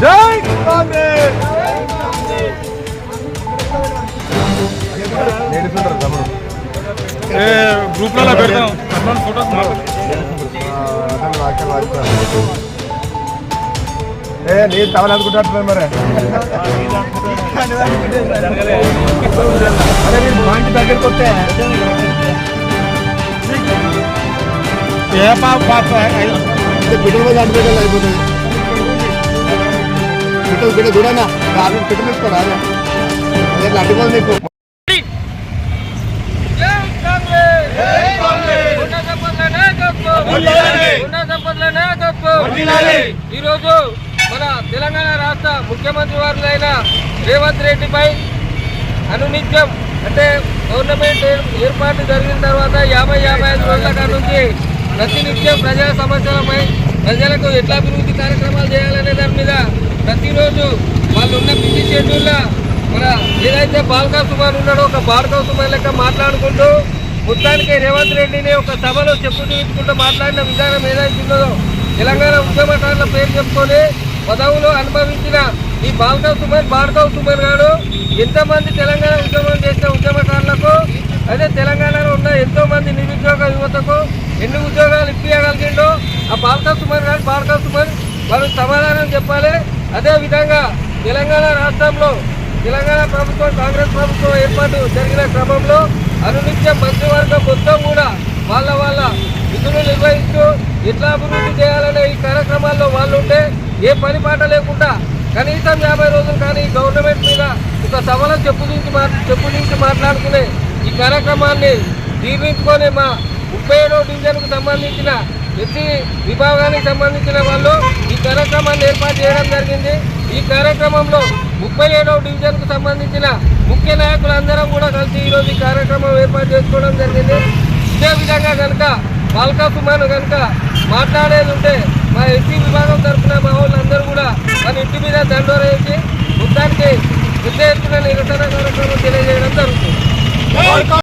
జై కాంగ్రెస్ గ్రూప్లలో పెడతాం ఫోటోస్ ఏ నీ తవలు అనుకుంటున్నాను మరి అరే మీరు పాయింట్ దగ్గరికి వస్తే అయిపోతుంది చూడనా నీకు ఈరోజు మన తెలంగాణ రాష్ట్ర ముఖ్యమంత్రి వారులైన రేవంత్ రెడ్డిపై అనునిత్యం అంటే గవర్నమెంట్ ఏర్పాటు జరిగిన తర్వాత యాభై యాభై ఐదు రోజుల నుంచి ప్రతినిత్యం ప్రజా సమస్యలపై ప్రజలకు ఎట్లా అభివృద్ధి కార్యక్రమాలు చేయాలనే దాని మీద ప్రతిరోజు వాళ్ళు ఉన్న బిజీ షెడ్యూల్లో మన ఏదైతే బాల్కా సుమార్ ఉన్నాడో ఒక బాల్కా సుమార్ లెక్క మాట్లాడుకుంటూ మొత్తానికి రేవంత్ రెడ్డిని ఒక సభలో చెప్పు చూపించుకుంటూ మాట్లాడిన విధానం ఏదైతే ఉన్నదో తెలంగాణ ఉద్యమకారుల పేరు చెప్పుకొని పదవులు అనుభవించిన ఈ బాల్కవ్ సుమన్ బార్కవ్ సుమన్ గారు ఎంతమంది తెలంగాణ ఉద్యమం చేసిన ఉద్యమకారులకు అదే తెలంగాణ ఉన్న ఎంతో మంది నిరుద్యోగ యువతకు ఎన్ని ఉద్యోగాలు ఇప్పించగలిగిండో ఆ బాల్కవ్ సుమన్ గారు బార్కవ్ సుమన్ వారు సమాధానం చెప్పాలి. అదేవిధంగా తెలంగాణ రాష్ట్రంలో తెలంగాణ ప్రభుత్వం కాంగ్రెస్ ప్రభుత్వం ఏర్పాటు జరిగిన క్రమంలో అనునిత్యం మంత్రివర్గం మొత్తం కూడా వాళ్ళ వాళ్ళ విధులు నిర్వహిస్తూ ఎట్లా అభివృద్ధి చేయాలనే ఈ కార్యక్రమాల్లో వాళ్ళు ఉంటే ఏ పని పాట లేకుండా కనీసం యాభై రోజులు కానీ గవర్నమెంట్ మీద ఒక సభలో చెప్పు నుంచి మా చెప్పు నుంచి మాట్లాడుకునే ఈ కార్యక్రమాన్ని జీర్ణించుకొని మా ముప్పై ఏడో డివిజన్కు సంబంధించిన ప్రతి విభాగానికి సంబంధించిన వాళ్ళు ఈ కార్యక్రమాన్ని ఏర్పాటు చేయడం జరిగింది. ఈ కార్యక్రమంలో ముప్పై ఏడవ డివిజన్కు సంబంధించిన ముఖ్య నాయకులందరం కూడా కలిసి ఈరోజు ఈ కార్యక్రమం ఏర్పాటు చేసుకోవడం జరిగింది. ఇదే విధంగా కనుక బాల్కా కుమార్ కనుక మాట్లాడేది ఉంటే మా ఎస్సీ విభాగం తరఫున మా వాళ్ళందరూ కూడా మన ఇంటి మీద దండోర వేసి మొత్తానికి పెద్ద ఎత్తున నిరసన కార్యక్రమం తెలియజేయడం జరుగుతుంది.